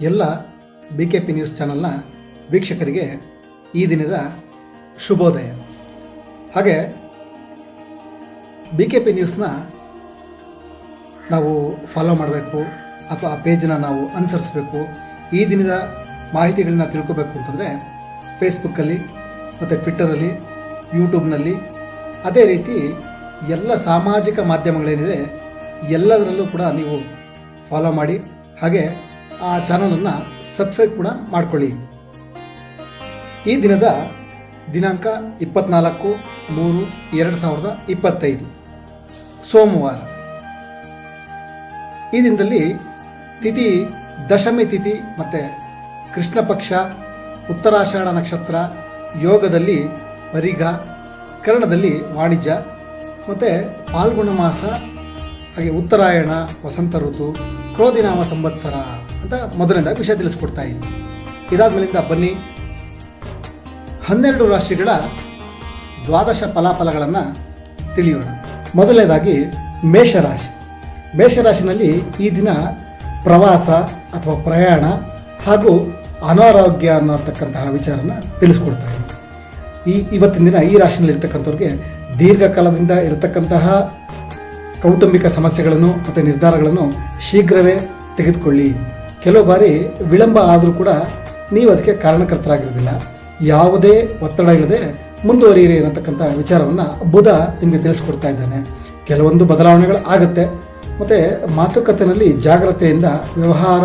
ಎಲ್ಲ B K P news ಚಾನಲ್ನ ವೀಕ್ಷಕರಿಗೆ ಈ ದಿನದ ಶುಭೋದಯ. ಹಾಗೆ ಬಿ ಕೆ ಪಿ ನ್ಯೂಸ್ನ ನಾವು ಫಾಲೋ ಮಾಡಬೇಕು ಅಥವಾ ಆ ಪೇಜನ್ನ ನಾವು ಅನುಸರಿಸಬೇಕು. ಈ ದಿನದ ಮಾಹಿತಿಗಳನ್ನ ತಿಳ್ಕೋಬೇಕು ಅಂತಂದರೆ ಫೇಸ್ಬುಕ್ಕಲ್ಲಿ ಮತ್ತು ಟ್ವಿಟ್ಟರಲ್ಲಿ ಯೂಟ್ಯೂಬ್ನಲ್ಲಿ ಅದೇ ರೀತಿ ಎಲ್ಲ ಸಾಮಾಜಿಕ ಮಾಧ್ಯಮಗಳೇನಿದೆ ಎಲ್ಲದರಲ್ಲೂ ಕೂಡ ನೀವು ಫಾಲೋ ಮಾಡಿ. ಹಾಗೆ ಆ ಚಾನಲನ್ನು ಸಬ್ಸ್ಕ್ರೈಬ್ ಕೂಡ ಮಾಡ್ಕೊಳ್ಳಿ. ಈ ದಿನದ ದಿನಾಂಕ ಇಪ್ಪತ್ನಾಲ್ಕು ಮೂರು ಎರಡು ಸಾವಿರದ ಇಪ್ಪತ್ತೈದು, ಸೋಮವಾರ. ಈ ದಿನದಲ್ಲಿ ತಿಥಿ, ದಶಮಿ ತಿಥಿ ಮತ್ತು ಕೃಷ್ಣ ಪಕ್ಷ, ಉತ್ತರಾಷಾಢ ನಕ್ಷತ್ರ ಯೋಗದಲ್ಲಿ ಪರಿಗ ಕರ್ಣದಲ್ಲಿ ವಾಣಿಜ್ಯ ಮತ್ತು ಪಾಲ್ಗುಣ ಮಾಸ, ಹಾಗೆ ಉತ್ತರಾಯಣ, ವಸಂತ ಋತು, ಕ್ರೋಧಿನಾಮ ಸಂವತ್ಸರ. ಅಂತ ಮೊದಲನೇದಾಗಿ ವಿಷಯ ತಿಳಿಸ್ಕೊಡ್ತಾ ಇದ್ದೀನಿ ಇದಾದ್ಮೇಲಿಂದ ಬನ್ನಿ, ಹನ್ನೆರಡು ರಾಶಿಗಳ ದ್ವಾದಶ ಫಲಾಫಲಗಳನ್ನು ತಿಳಿಯೋಣ. ಮೊದಲನೇದಾಗಿ ಮೇಷರಾಶಿ. ಮೇಷರಾಶಿನಲ್ಲಿ ಈ ದಿನ ಪ್ರವಾಸ ಅಥವಾ ಪ್ರಯಾಣ ಹಾಗೂ ಅನಾರೋಗ್ಯ ಅನ್ನೋತಕ್ಕಂತಹ ವಿಚಾರನ ತಿಳಿಸ್ಕೊಡ್ತಾ ಇದ್ದೀನಿ ಈ ಇವತ್ತಿನ ದಿನ ಈ ರಾಶಿನಲ್ಲಿ ಇರ್ತಕ್ಕಂಥವ್ರಿಗೆ ದೀರ್ಘಕಾಲದಿಂದ ಇರತಕ್ಕಂತಹ ಕೌಟುಂಬಿಕ ಸಮಸ್ಯೆಗಳನ್ನು ಮತ್ತು ನಿರ್ಧಾರಗಳನ್ನು ಶೀಘ್ರವೇ ತೆಗೆದುಕೊಳ್ಳಿ. ಕೆಲವು ಬಾರಿ ವಿಳಂಬ ಆದರೂ ಕೂಡ ನೀವು ಅದಕ್ಕೆ ಕಾರಣಕರ್ತರಾಗಿರೋದಿಲ್ಲ. ಯಾವುದೇ ಒತ್ತಡ ಇಲ್ಲದೆ ಮುಂದುವರಿಯಿರಿ ಅನ್ನತಕ್ಕಂಥ ವಿಚಾರವನ್ನು ಬುಧ ನಿಮಗೆ ತಿಳಿಸ್ಕೊಡ್ತಾ ಇದ್ದಾನೆ. ಕೆಲವೊಂದು ಬದಲಾವಣೆಗಳು ಆಗುತ್ತೆ. ಮತ್ತು ಮಾತುಕತೆಯಲ್ಲಿ ಜಾಗ್ರತೆಯಿಂದ ವ್ಯವಹಾರ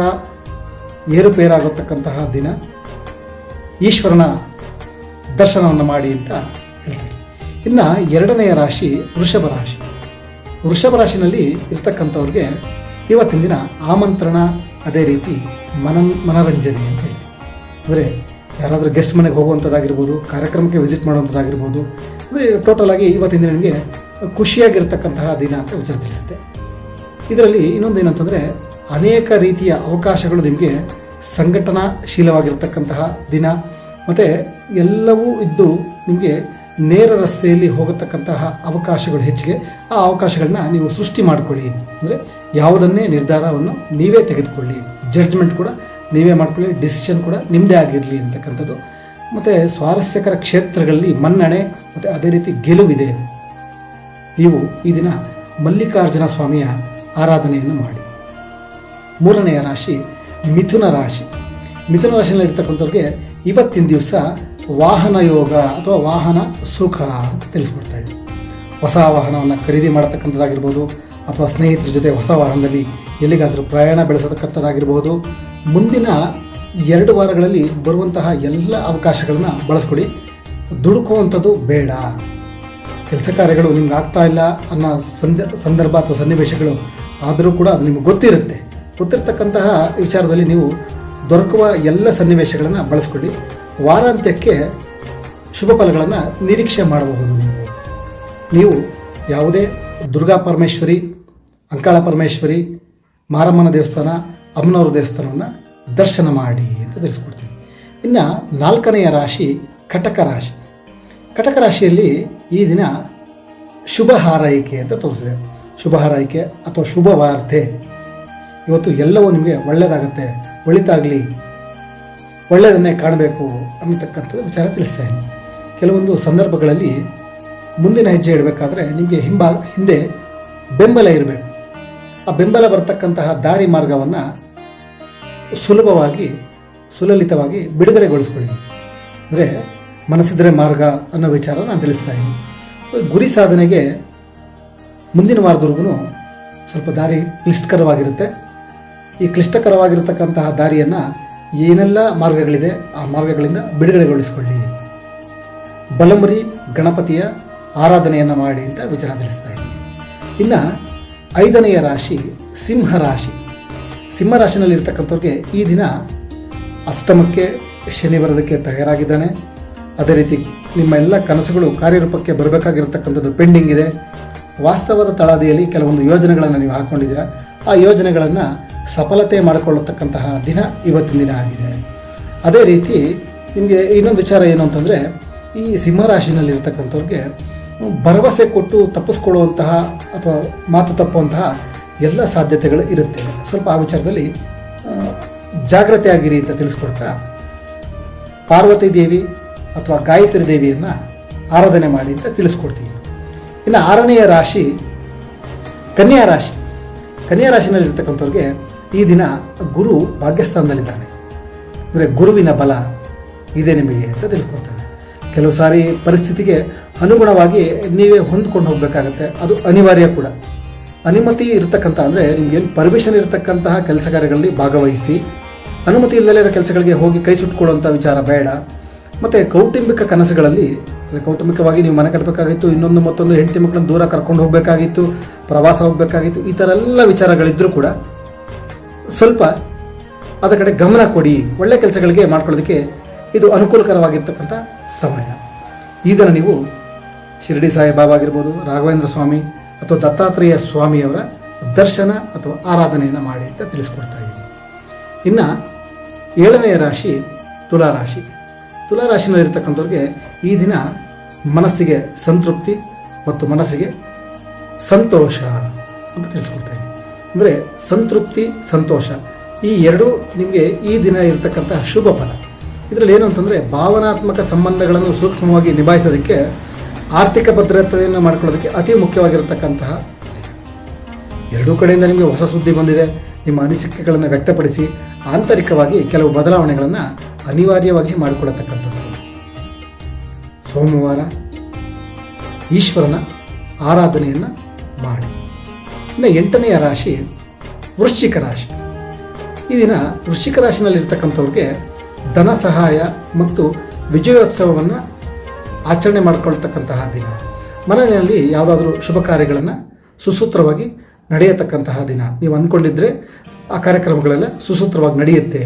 ಏರುಪೇರಾಗತಕ್ಕಂತಹ ದಿನ. ಈಶ್ವರನ ದರ್ಶನವನ್ನು ಮಾಡಿ ಅಂತ ಹೇಳ್ತಾರೆ. ಇನ್ನು ಎರಡನೆಯ ರಾಶಿ ವೃಷಭ ರಾಶಿ. ವೃಷಭ ರಾಶಿನಲ್ಲಿ ಇರ್ತಕ್ಕಂಥವ್ರಿಗೆ ಇವತ್ತಿನ ದಿನ ಆಮಂತ್ರಣ ಅದೇ ರೀತಿ ಮನನ್, ಮನರಂಜನೆ ಅಂತ ಹೇಳಿ. ಅಂದರೆ ಯಾರಾದರೂ ಗೆಸ್ಟ್ ಮನೆಗೆ ಹೋಗುವಂಥದ್ದಾಗಿರ್ಬೋದು, ಕಾರ್ಯಕ್ರಮಕ್ಕೆ ವಿಸಿಟ್ ಮಾಡುವಂಥದ್ದಾಗಿರ್ಬೋದು, ಅಂದರೆ ಟೋಟಲ್ ಆಗಿ ಇವತ್ತಿನ ನಿಮಗೆ ಖುಷಿಯಾಗಿರ್ತಕ್ಕಂತಹ ದಿನ ಅಂತ ವಿಚಾರ ತಿಳಿಸುತ್ತೆ. ಇದರಲ್ಲಿ ಇನ್ನೊಂದು ಏನಂತಂದರೆ ಅನೇಕ ರೀತಿಯ ಅವಕಾಶಗಳು ನಿಮಗೆ ಸಂಘಟನಾಶೀಲವಾಗಿರ್ತಕ್ಕಂತಹ ದಿನ, ಮತ್ತು ಎಲ್ಲವೂ ಇದ್ದು ನಿಮಗೆ ನೇರ ರಸ್ತೆಯಲ್ಲಿ ಹೋಗತಕ್ಕಂತಹ ಅವಕಾಶಗಳು ಹೆಚ್ಚಿಗೆ. ಆ ಅವಕಾಶಗಳನ್ನ ನೀವು ಸೃಷ್ಟಿ ಮಾಡಿಕೊಳ್ಳಿ. ಅಂದರೆ ಯಾವುದನ್ನೇ ನಿರ್ಧಾರವನ್ನು ನೀವೇ ತೆಗೆದುಕೊಳ್ಳಿ. ಜಡ್ಜ್ಮೆಂಟ್ ಕೂಡ ನೀವೇ ಮಾಡ್ಕೊಳ್ಳಿ. ಡಿಸಿಷನ್ ಕೂಡ ನಿಮ್ಮದೇ ಆಗಿರಲಿ ಅಂತಕ್ಕಂಥದ್ದು. ಮತ್ತು ಸ್ವಾರಸ್ಯಕರ ಕ್ಷೇತ್ರಗಳಲ್ಲಿ ಮನ್ನಣೆ, ಮತ್ತು ಅದೇ ರೀತಿ ಗೆಲುವಿದೆ. ನೀವು ಈ ದಿನ ಮಲ್ಲಿಕಾರ್ಜುನ ಸ್ವಾಮಿಯ ಆರಾಧನೆಯನ್ನು ಮಾಡಿ. ಮೂರನೆಯ ರಾಶಿ ಮಿಥುನ ರಾಶಿ. ಮಿಥುನ ರಾಶಿಯಲ್ಲಿರ್ತಕ್ಕಂಥವ್ರಿಗೆ ಇವತ್ತಿನ ದಿವಸ ವಾಹನ ಯೋಗ ಅಥವಾ ವಾಹನ ಸುಖ ಅಂತ ತಿಳಿಸ್ಕೊಡ್ತಾ ಇದೆ ಹೊಸ ವಾಹನವನ್ನು ಖರೀದಿ ಮಾಡತಕ್ಕಂಥದ್ದಾಗಿರ್ಬೋದು ಅಥವಾ ಸ್ನೇಹಿತರ ಜೊತೆ ಹೊಸ ವಾಹನದಲ್ಲಿ ಎಲ್ಲಿಗಾದರೂ ಪ್ರಯಾಣ ಬೆಳೆಸತಕ್ಕಂಥದ್ದಾಗಿರ್ಬೋದು ಮುಂದಿನ ಎರಡು ವಾರಗಳಲ್ಲಿ ಬರುವಂತಹ ಎಲ್ಲ ಅವಕಾಶಗಳನ್ನು ಬಳಸ್ಕೊಡಿ. ದುಡುಕುವಂಥದ್ದು ಬೇಡ. ಕೆಲಸ ಕಾರ್ಯಗಳು ನಿಮ್ಗೆ ಆಗ್ತಾ ಇಲ್ಲ ಅನ್ನೋ ಸಂದ, ಸಂದರ್ಭ ಅಥವಾ ಸನ್ನಿವೇಶಗಳು ಆದರೂ ಕೂಡ ಅದು ನಿಮ್ಗೆ ಗೊತ್ತಿರುತ್ತೆ. ಗೊತ್ತಿರತಕ್ಕಂತಹ ವಿಚಾರದಲ್ಲಿ ನೀವು ದೊರಕುವ ಎಲ್ಲ ಸನ್ನಿವೇಶಗಳನ್ನು ಬಳಸ್ಕೊಡಿ. ವಾರಾಂತ್ಯಕ್ಕೆ ಶುಭ ಫಲಗಳನ್ನು ನಿರೀಕ್ಷೆ ಮಾಡಬಹುದು ನೀವು. ಯಾವುದೇ ದುರ್ಗಾ ಪರಮೇಶ್ವರಿ ಅಂಕಾಳ ಪರಮೇಶ್ವರಿ, ಮಾರಮ್ಮನ ದೇವಸ್ಥಾನ, ಅಮ್ಮನವರ ದೇವಸ್ಥಾನವನ್ನು ದರ್ಶನ ಮಾಡಿ ಅಂತ ತಿಳಿಸ್ಕೊಡ್ತೀನಿ ಇನ್ನು ನಾಲ್ಕನೆಯ ರಾಶಿ ಕಟಕ ರಾಶಿ. ಕಟಕ ರಾಶಿಯಲ್ಲಿ ಈ ದಿನ ಶುಭ ಹಾರೈಕೆ ಅಂತ ತೋರಿಸಿದೆ. ಶುಭ ಹಾರೈಕೆ ಅಥವಾ ಶುಭ ವಾರ್ತೆ. ಇವತ್ತು ಎಲ್ಲವೂ ನಿಮಗೆ ಒಳ್ಳೆಯದಾಗತ್ತೆ ಒಳಿತಾಗಲಿ, ಒಳ್ಳೆಯದನ್ನೇ ಕಾಣಬೇಕು ಅನ್ನತಕ್ಕಂಥದ್ದು ವಿಚಾರ ತಿಳಿಸ್ತಾ ಇದ್ದೀನಿ. ಕೆಲವೊಂದು ಸಂದರ್ಭಗಳಲ್ಲಿ ಮುಂದಿನ ಹೆಜ್ಜೆ ಇಡಬೇಕಾದ್ರೆ ನಿಮಗೆ ಹಿಂಬಾ ಹಿಂದೆ ಬೆಂಬಲ ಇರಬೇಕು. ಆ ಬೆಂಬಲ ಬರ್ತಕ್ಕಂತಹ ದಾರಿ ಮಾರ್ಗವನ್ನು ಸುಲಭವಾಗಿ, ಸುಲಲಿತವಾಗಿ ಬಿಡುಗಡೆಗೊಳಿಸ್ಕೊಳ್ಳಿ. ಅಂದರೆ ಮನಸ್ಸಿದ್ರೆ ಮಾರ್ಗ ಅನ್ನೋ ವಿಚಾರ ನಾನು ತಿಳಿಸ್ತಾ ಇದ್ದೀನಿ. ಗುರಿ ಸಾಧನೆಗೆ ಮುಂದಿನ ವಾರದವರೆಗೂ ಸ್ವಲ್ಪ ದಾರಿ ಕ್ಲಿಷ್ಟಕರವಾಗಿರುತ್ತೆ. ಈ ಕ್ಲಿಷ್ಟಕರವಾಗಿರತಕ್ಕಂತಹ ದಾರಿಯನ್ನು ಏನೆಲ್ಲ ಮಾರ್ಗಗಳಿದೆ, ಆ ಮಾರ್ಗಗಳಿಂದ ಬಿಡುಗಡೆಗೊಳಿಸ್ಕೊಳ್ಳಿ. ಬಲಮುರಿ ಗಣಪತಿಯ ಆರಾಧನೆಯನ್ನು ಮಾಡಿ ಅಂತ ವಿಚಾರ ತಿಳಿಸ್ತಾ ಇದ್ದೀನಿ. ಇನ್ನು ಐದನೆಯ ರಾಶಿ ಸಿಂಹ ರಾಶಿ. ಸಿಂಹ ರಾಶಿನಲ್ಲಿರ್ತಕ್ಕಂಥವ್ರಿಗೆ ಈ ದಿನ ಅಷ್ಟಮಕ್ಕೆ ಶನಿ ಬರೋದಕ್ಕೆ ತಯಾರಾಗಿದ್ದಾನೆ. ಅದೇ ರೀತಿ ನಿಮ್ಮ ಎಲ್ಲ ಕನಸುಗಳು ಕಾರ್ಯರೂಪಕ್ಕೆ ಬರಬೇಕಾಗಿರತಕ್ಕಂಥದ್ದು ಪೆಂಡಿಂಗ್ ಇದೆ. ವಾಸ್ತವದ ತಳದಿಯಲ್ಲಿ ಕೆಲವೊಂದು ಯೋಜನೆಗಳನ್ನು ನೀವು ಹಾಕ್ಕೊಂಡಿದ್ದೀರಾ ಆ ಯೋಜನೆಗಳನ್ನು ಸಫಲತೆ ಮಾಡಿಕೊಳ್ಳತಕ್ಕಂತಹ ದಿನ ಇವತ್ತಿನ ದಿನ ಆಗಿದೆ. ಅದೇ ರೀತಿ ನಿಮಗೆ ಇನ್ನೊಂದು ವಿಚಾರ ಏನು ಅಂತಂದರೆ ಈ ಸಿಂಹರಾಶಿನಲ್ಲಿರ್ತಕ್ಕಂಥವ್ರಿಗೆ ಭರವಸೆ ಕೊಟ್ಟು ತಪ್ಪಿಸ್ಕೊಳ್ಳುವಂತಹ ಅಥವಾ ಮಾತು ತಪ್ಪುವಂತಹ ಎಲ್ಲ ಸಾಧ್ಯತೆಗಳು ಇರುತ್ತೆ. ಸ್ವಲ್ಪ ಆ ವಿಚಾರದಲ್ಲಿ ಜಾಗ್ರತೆ ಆಗಿರಿ ಅಂತ ತಿಳಿಸ್ಕೊಡ್ತಾ, ಪಾರ್ವತಿ ದೇವಿ ಅಥವಾ ಗಾಯತ್ರಿ ದೇವಿಯನ್ನು ಆರಾಧನೆ ಮಾಡಿ ಅಂತ ತಿಳಿಸ್ಕೊಡ್ತೀವಿ ಇನ್ನು ಆರನೆಯ ರಾಶಿ, ಕನ್ಯಾ ರಾಶಿ. ಕನ್ಯಾ ರಾಶಿನಲ್ಲಿರ್ತಕ್ಕಂಥವ್ರಿಗೆ ಈ ದಿನ ಗುರು ಭಾಗ್ಯಸ್ಥಾನದಲ್ಲಿದ್ದಾನೆ. ಅಂದರೆ ಗುರುವಿನ ಬಲ ಇದೆ ನಿಮಗೆ ಅಂತ ತಿಳಿಸ್ಕೊಡ್ತಾನೆ. ಕೆಲವು ಸಾರಿ ಪರಿಸ್ಥಿತಿಗೆ ಅನುಗುಣವಾಗಿ ನೀವೇ ಹೊಂದ್ಕೊಂಡು ಹೋಗಬೇಕಾಗತ್ತೆ. ಅದು ಅನಿವಾರ್ಯ ಕೂಡ. ಅನುಮತಿ ಇರತಕ್ಕಂಥ ಅಂದರೆ ನಿಮಗೆ ಏನು ಪರ್ಮಿಷನ್ ಇರತಕ್ಕಂತಹ ಕೆಲಸ ಕಾರ್ಯಗಳಲ್ಲಿ ಭಾಗವಹಿಸಿ, ಅನುಮತಿ ಇಲ್ಲದೇ ಇರೋ ಕೆಲಸಗಳಿಗೆ ಹೋಗಿ ಕೈ ಸುಟ್ಕೊಳ್ಳುವಂಥ ವಿಚಾರ ಬೇಡ. ಮತ್ತು ಕೌಟುಂಬಿಕ ಕನಸುಗಳಲ್ಲಿ ಕೌಟುಂಬಿಕವಾಗಿ ನೀವು ಮನೆ ಕಟ್ಟಬೇಕಾಗಿತ್ತು ಇನ್ನೊಂದು ಮತ್ತೊಂದು ಹೆಂಡತಿ ಮಕ್ಕಳನ್ನು ದೂರ ಕರ್ಕೊಂಡು ಹೋಗಬೇಕಾಗಿತ್ತು, ಪ್ರವಾಸ ಹೋಗಬೇಕಾಗಿತ್ತು, ಈ ಥರ ಎಲ್ಲ ವಿಚಾರಗಳಿದ್ದರೂ ಕೂಡ ಸ್ವಲ್ಪ ಅದರ ಕಡೆ ಗಮನ ಕೊಡಿ. ಒಳ್ಳೆ ಕೆಲಸಗಳಿಗೆ ಮಾಡ್ಕೊಳ್ಳೋದಕ್ಕೆ ಇದು ಅನುಕೂಲಕರವಾಗಿರ್ತಕ್ಕಂಥ ಸಮಯ. ಇದನ್ನು ನೀವು ಶಿರಡಿ ಸಾಯಿಬಾಬಾ ಆಗಿರ್ಬೋದು, ರಾಘವೇಂದ್ರ ಸ್ವಾಮಿ ಅಥವಾ ದತ್ತಾತ್ರೇಯ ಸ್ವಾಮಿಯವರ ದರ್ಶನ ಅಥವಾ ಆರಾಧನೆಯನ್ನು ಮಾಡಿ ಅಂತ ತಿಳಿಸ್ಕೊಡ್ತಾ ಇದ್ದೀನಿ. ಇನ್ನು ಏಳನೆಯ ರಾಶಿ ತುಲಾ ರಾಶಿ. ತುಲಾ ರಾಶಿನಲ್ಲಿರ್ತಕ್ಕಂಥವ್ರಿಗೆ ಈ ದಿನ ಮನಸ್ಸಿಗೆ ಸಂತೃಪ್ತಿ ಮತ್ತು ಮನಸ್ಸಿಗೆ ಸಂತೋಷ ಅಂತ ತಿಳಿಸ್ಕೊಡ್ತಾ ಇದ್ದೀನಿ. ಅಂದರೆ ಸಂತೃಪ್ತಿ, ಸಂತೋಷ ಈ ಎರಡೂ ನಿಮಗೆ ಈ ದಿನ ಇರತಕ್ಕಂಥ ಶುಭ ಫಲ. ಇದರಲ್ಲಿ ಏನು ಅಂತಂದರೆ ಭಾವನಾತ್ಮಕ ಸಂಬಂಧಗಳನ್ನು ಸೂಕ್ಷ್ಮವಾಗಿ ನಿಭಾಯಿಸೋದಕ್ಕೆ ಆರ್ಥಿಕ ಭದ್ರತೆಯನ್ನು ಮಾಡ್ಕೊಳ್ಳೋದಕ್ಕೆ ಅತಿ ಮುಖ್ಯವಾಗಿರತಕ್ಕಂತಹ ಎರಡೂ ಕಡೆಯಿಂದ ನಿಮಗೆ ಹೊಸ ಸುದ್ದಿ ಬಂದಿದೆ. ನಿಮ್ಮ ಅನಿಸಿಕೆಗಳನ್ನು ವ್ಯಕ್ತಪಡಿಸಿ ಆಂತರಿಕವಾಗಿ ಕೆಲವು ಬದಲಾವಣೆಗಳನ್ನು ಅನಿವಾರ್ಯವಾಗಿ ಮಾಡಿಕೊಳ್ಳತಕ್ಕಂಥದ್ದು. ಸೋಮವಾರ ಈಶ್ವರನ ಆರಾಧನೆಯನ್ನು ಮಾಡಿ. ಇನ್ನು ಎಂಟನೆಯ ರಾಶಿ ವೃಶ್ಚಿಕ ರಾಶಿ. ಈ ದಿನ ವೃಶ್ಚಿಕ ರಾಶಿನಲ್ಲಿರ್ತಕ್ಕಂಥವ್ರಿಗೆ ಧನ ಸಹಾಯ ಮತ್ತು ವಿಜಯೋತ್ಸವವನ್ನು ಆಚರಣೆ ಮಾಡಿಕೊಳ್ತಕ್ಕಂತಹ ದಿನ. ಮನೆಯಲ್ಲಿ ಯಾವುದಾದ್ರೂ ಶುಭ ಕಾರ್ಯಗಳನ್ನು ಸುಸೂತ್ರವಾಗಿ ನಡೆಯತಕ್ಕಂತಹ ದಿನ. ನೀವು ಅಂದ್ಕೊಂಡಿದ್ರೆ ಆ ಕಾರ್ಯಕ್ರಮಗಳೆಲ್ಲ ಸುಸೂತ್ರವಾಗಿ ನಡೆಯುತ್ತೆ.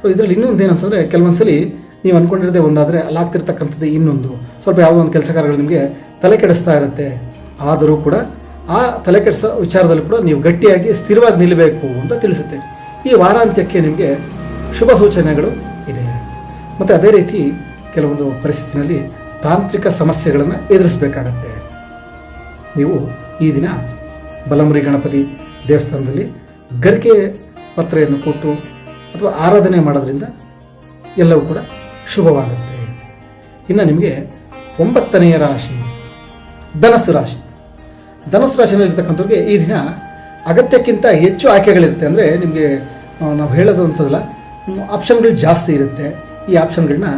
ಸೊ ಇದರಲ್ಲಿ ಇನ್ನೊಂದು ಏನಂತಂದರೆ ಕೆಲವೊಂದ್ಸಲಿ ನೀವು ಅಂದ್ಕೊಂಡಿರೋದೇ ಒಂದಾದರೆ ಅಲ್ಲಾಗ್ತಿರ್ತಕ್ಕಂಥದ್ದು ಇನ್ನೊಂದು. ಸ್ವಲ್ಪ ಯಾವುದೋ ಒಂದು ಕೆಲಸ ಕಾರ್ಯಗಳು ನಿಮಗೆ ತಲೆ ಕೆಡಿಸ್ತಾ ಇರುತ್ತೆ. ಆದರೂ ಕೂಡ ಆ ತಲೆ ಕೆಡಿಸೋ ವಿಚಾರದಲ್ಲಿ ಕೂಡ ನೀವು ಗಟ್ಟಿಯಾಗಿ ಸ್ಥಿರವಾಗಿ ನಿಲ್ಲಬೇಕು ಅಂತ ತಿಳಿಸುತ್ತೆ. ಈ ವಾರಾಂತ್ಯಕ್ಕೆ ನಿಮಗೆ ಶುಭ ಸೂಚನೆಗಳು ಇದೆ. ಮತ್ತು ಅದೇ ರೀತಿ ಕೆಲವೊಂದು ಪರಿಸ್ಥಿತಿನಲ್ಲಿ ತಾಂತ್ರಿಕ ಸಮಸ್ಯೆಗಳನ್ನು ಎದುರಿಸಬೇಕಾಗತ್ತೆ. ನೀವು ಈ ದಿನ ಬಲಮುರಿ ಗಣಪತಿ ದೇವಸ್ಥಾನದಲ್ಲಿ ಗರಿಕೆ ಪತ್ರೆಯನ್ನು ಕೊಟ್ಟು ಅಥವಾ ಆರಾಧನೆ ಮಾಡೋದ್ರಿಂದ ಎಲ್ಲವೂ ಕೂಡ ಶುಭವಾಗುತ್ತೆ. ಇನ್ನು ನಿಮಗೆ ಒಂಬತ್ತನೆಯ ರಾಶಿ, ಧನಸ್ಸು ರಾಶಿ. ಧನಸ್ಸು ರಾಶಿಯಲ್ಲಿರ್ತಕ್ಕಂಥವ್ರಿಗೆ ಈ ದಿನ ಅಗತ್ಯಕ್ಕಿಂತ ಹೆಚ್ಚು ಆಯ್ಕೆಗಳಿರುತ್ತೆ ಅಂದರೆ ನಿಮಗೆ ನಾವು ಹೇಳೋದು ಅಂತದಲ್ಲ ಆಪ್ಷನ್ಗಳು ಜಾಸ್ತಿ ಇರುತ್ತೆ. ಈ ಆಪ್ಷನ್ಗಳನ್ನ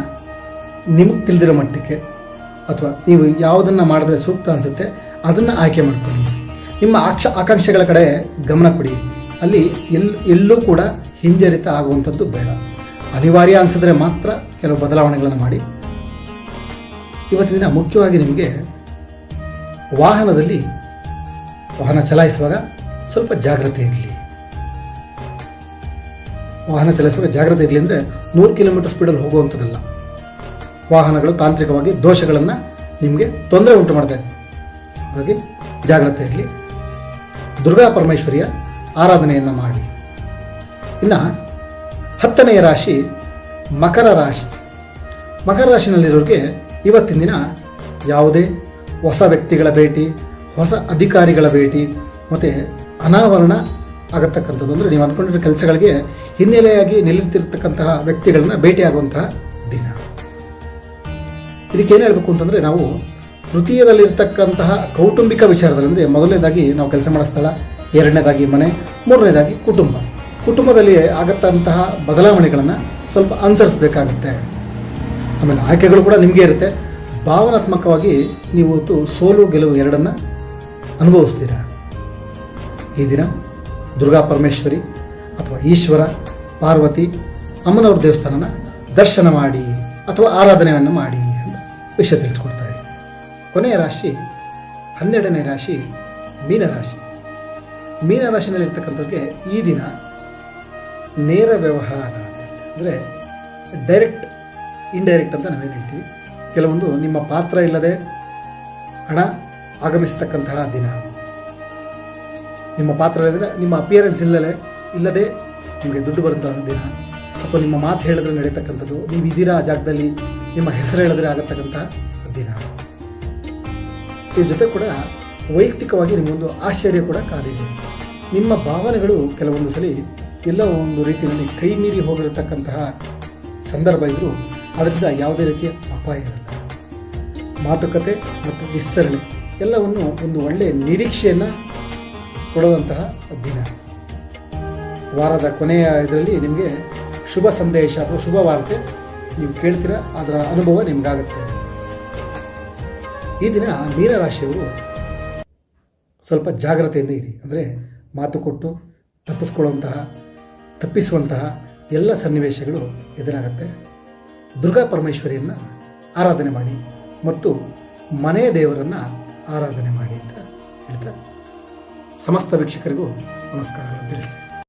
ನಿಮಗೆ ತಿಳಿದಿರೋ ಮಟ್ಟಕ್ಕೆ ಅಥವಾ ನೀವು ಯಾವುದನ್ನು ಮಾಡಿದ್ರೆ ಸೂಕ್ತ ಅನಿಸುತ್ತೆ, ಅದನ್ನು ಆಯ್ಕೆ ಮಾಡ್ಕೊಳ್ಳಿ. ನಿಮ್ಮ ಆಕ್ಷ, ಆಕಾಂಕ್ಷೆಗಳ ಕಡೆ ಗಮನ ಕೊಡಿ. ಅಲ್ಲಿ ಎಲ್, ಎಲ್ಲೂ ಕೂಡ ಹಿಂಜರಿತ ಆಗುವಂಥದ್ದು ಬೇಡ. ಅನಿವಾರ್ಯ ಅನಿಸಿದ್ರೆ ಮಾತ್ರ ಕೆಲವು ಬದಲಾವಣೆಗಳನ್ನು ಮಾಡಿ. ಇವತ್ತಿನ ದಿನ ಮುಖ್ಯವಾಗಿ ನಿಮಗೆ ವಾಹನದಲ್ಲಿ ವಾಹನ ಚಲಾಯಿಸುವಾಗ ಸ್ವಲ್ಪ ಜಾಗ್ರತೆ ಇರಲಿ. ವಾಹನ ಚಲಾಯಿಸುವಾಗ ಜಾಗ್ರತೆ ಇರಲಿ ಅಂದರೆ ನೂರು ಕಿಲೋಮೀಟರ್ ಸ್ಪೀಡಲ್ಲಿ ಹೋಗುವಂಥದ್ದಲ್ಲ. ವಾಹನಗಳು ತಾಂತ್ರಿಕವಾಗಿ ದೋಷಗಳನ್ನು ನಿಮಗೆ ತೊಂದರೆ ಉಂಟು ಮಾಡ್ತಾ ಇದೆ ಹಾಗಾಗಿ ಜಾಗ್ರತೆ ಇರಲಿ. ದುರ್ಗಾ ಪರಮೇಶ್ವರಿಯ ಆರಾಧನೆಯನ್ನು ಮಾಡಿ. ಇನ್ನು ಹತ್ತನೆಯ ರಾಶಿ ಮಕರ ರಾಶಿ. ಮಕರ ರಾಶಿನಲ್ಲಿರೋರಿಗೆ ಇವತ್ತಿನ ದಿನ ಯಾವುದೇ ಹೊಸ ವ್ಯಕ್ತಿಗಳ ಭೇಟಿ, ಹೊಸ ಅಧಿಕಾರಿಗಳ ಭೇಟಿ, ಮತ್ತು ಅನಾವರಣ ಆಗತಕ್ಕಂಥದ್ದು ಅಂದರೆ ನೀವು ಅಂದ್ಕೊಂಡಿರೋ ಕೆಲಸಗಳಿಗೆ ಹಿನ್ನೆಲೆಯಾಗಿ ನಿಲ್ಲುತ್ತಿರ್ತಕ್ಕಂತಹ ವ್ಯಕ್ತಿಗಳನ್ನ ಭೇಟಿಯಾಗುವಂತಹ ಇದಕ್ಕೇನು ಹೇಳಬೇಕು ಅಂತಂದರೆ ನಾವು ತೃತೀಯದಲ್ಲಿರ್ತಕ್ಕಂತಹ ಕೌಟುಂಬಿಕ ವಿಚಾರದಲ್ಲಿ ಅಂದರೆ ಮೊದಲನೇದಾಗಿ ನಾವು ಕೆಲಸ ಮಾಡೋ ಸ್ಥಳ, ಎರಡನೇದಾಗಿ ಮನೆ, ಮೂರನೇದಾಗಿ ಕುಟುಂಬ. ಕುಟುಂಬದಲ್ಲಿ ಆಗತ್ತಂತಹ ಬದಲಾವಣೆಗಳನ್ನು ಸ್ವಲ್ಪ ಅನುಸರಿಸಬೇಕಾಗುತ್ತೆ. ಆಮೇಲೆ ಆಯ್ಕೆಗಳು ಕೂಡ ನಿಮಗೆ ಇರುತ್ತೆ. ಭಾವನಾತ್ಮಕವಾಗಿ ನೀವು ಇವತ್ತು ಸೋಲು, ಗೆಲುವು ಎರಡನ್ನು ಅನುಭವಿಸ್ತೀರಾ? ಈ ದಿನ ದುರ್ಗಾ ಪರಮೇಶ್ವರಿ ಅಥವಾ ಈಶ್ವರ, ಪಾರ್ವತಿ, ಅಮ್ಮನವ್ರ ದೇವಸ್ಥಾನನ ದರ್ಶನ ಮಾಡಿ ಅಥವಾ ಆರಾಧನೆಯನ್ನು ಮಾಡಿ. ವಿಷಯ ತಿಳಿಸ್ಕೊಡ್ತಾ ಇದೆ ಕೊನೆಯ ರಾಶಿ, ಹನ್ನೆರಡನೇ ರಾಶಿ, ಮೀನರಾಶಿ. ಮೀನರಾಶಿನಲ್ಲಿರ್ತಕ್ಕಂಥವ್ರಿಗೆ ಈ ದಿನ ನೇರ ವ್ಯವಹಾರ ಅಂದರೆ ಡೈರೆಕ್ಟ್ ಇಂಡೈರೆಕ್ಟ್ ಅಂತ ನಾವೇನು ಹೇಳ್ತೀವಿ. ಕೆಲವೊಂದು ನಿಮ್ಮ ಪಾತ್ರ ಇಲ್ಲದೆ ಹಣ ಆಗಮಿಸ್ತಕ್ಕಂತಹ ದಿನ. ನಿಮ್ಮ ಪಾತ್ರ ಇಲ್ಲದೆ, ನಿಮ್ಮ ಅಪಿಯರೆನ್ಸ್ ಇಲ್ಲದೆ ಇಲ್ಲದೆ ನಿಮಗೆ ದುಡ್ಡು ಬರುವಂತಹ ದಿನ. ಅಥವಾ ನಿಮ್ಮ ಮಾತು ಹೇಳಿದ್ರೆ ನಡೀತಕ್ಕಂಥದ್ದು ನೀವು ಇದ್ದೀರಾ ಆ ಜಾಗದಲ್ಲಿ ನಿಮ್ಮ ಹೆಸರು ಹೇಳಿದ್ರೆ ಆಗತಕ್ಕಂಥ ದಿನ. ಇದ್ರ ಜೊತೆ ಕೂಡ ವೈಯಕ್ತಿಕವಾಗಿ ನಿಮಗೊಂದು ಆಶ್ಚರ್ಯ ಕೂಡ ಕಾದಿದೆ. ನಿಮ್ಮ ಭಾವನೆಗಳು ಕೆಲವೊಂದು ಸಲ ಎಲ್ಲ ಒಂದು ರೀತಿಯಲ್ಲಿ ಕೈ ಮೀರಿ ಹೋಗಿರತಕ್ಕಂತಹ ಸಂದರ್ಭ ಇದ್ದರೂ ಅದರಿಂದ ಯಾವುದೇ ರೀತಿಯ ಅಪಾಯ ಇರಲ್ಲ. ಮಾತುಕತೆ ಮತ್ತು ವಿಸ್ತರಣೆ ಎಲ್ಲವನ್ನು ಒಂದು ಒಳ್ಳೆಯ ನಿರೀಕ್ಷೆಯನ್ನು ಕೊಡುವಂತಹ ದಿನ. ವಾರದ ಕೊನೆಯ ಇದರಲ್ಲಿ ನಿಮಗೆ ಶುಭ ಸಂದೇಶ ಅಥವಾ ಶುಭ ವಾರ್ತೆ ನೀವು ಕೇಳ್ತೀರಾ, ಅದರ ಅನುಭವ ನಿಮಗಾಗುತ್ತೆ. ಈ ದಿನ ಮೀನರಾಶಿಯವರು ಸ್ವಲ್ಪ ಜಾಗ್ರತೆಯಿಂದ ಇರಿ. ಅಂದರೆ ಮಾತು ಕೊಟ್ಟು, ತಪ್ಪಿಸ್ಕೊಳ್ಳುವಂತಹ, ತಪ್ಪಿಸುವಂತಹ ಎಲ್ಲ ಸನ್ನಿವೇಶಗಳು ಎದುರಾಗುತ್ತೆ. ದುರ್ಗಾ ಪರಮೇಶ್ವರಿಯನ್ನು ಆರಾಧನೆ ಮಾಡಿ ಮತ್ತು ಮನೆಯ ದೇವರನ್ನು ಆರಾಧನೆ ಮಾಡಿ ಅಂತ ಹೇಳ್ತಾ ಸಮಸ್ತ ವೀಕ್ಷಕರಿಗೂ ನಮಸ್ಕಾರಗಳು ತಿಳಿಸ್ತೀನಿ.